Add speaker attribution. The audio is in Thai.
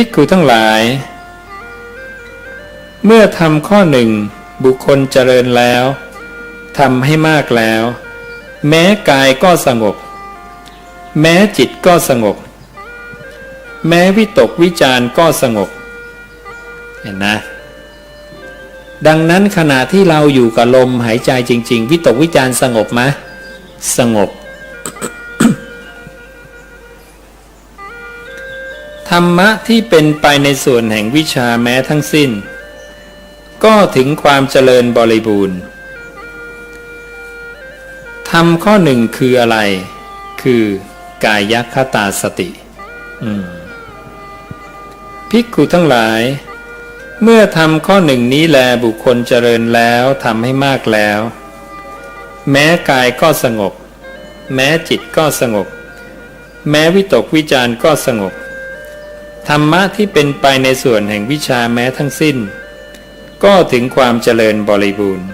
Speaker 1: ภิกขุทั้งหลาย เมื่อทำข้อหนึ่งบุคคลเจริญแล้วทำให้มากแล้ว แม้กายก็สงบ แม้จิตก็สงบ แม้วิตกวิจารก็สงบ เห็นนะ ดังนั้นขณะที่เราอยู่กับลมหายใจจริง ๆ วิตกวิจารสงบไหมสงบ ธรรมะที่เป็นไปในส่วนแห่งวิชาแม้ทั้งสิ้น ก็ถึงความเจริญบริบูรณ์ทำข้อหนึ่งคืออะไร คือกายคตาสติภิกขุทั้งหลาย เมื่อทำข้อหนึ่งนี้แลบุคคลเจริญแล้วทำให้มากแล้ว แม้กายก็สงบ แม้จิตก็สงบ แม้วิตกวิจารณ์ก็สงบ ธรรมะที่เป็นไปในส่วนแห่งวิชาแม้ทั้งสิ้น ก็ถึงความเจริญบริบูรณ์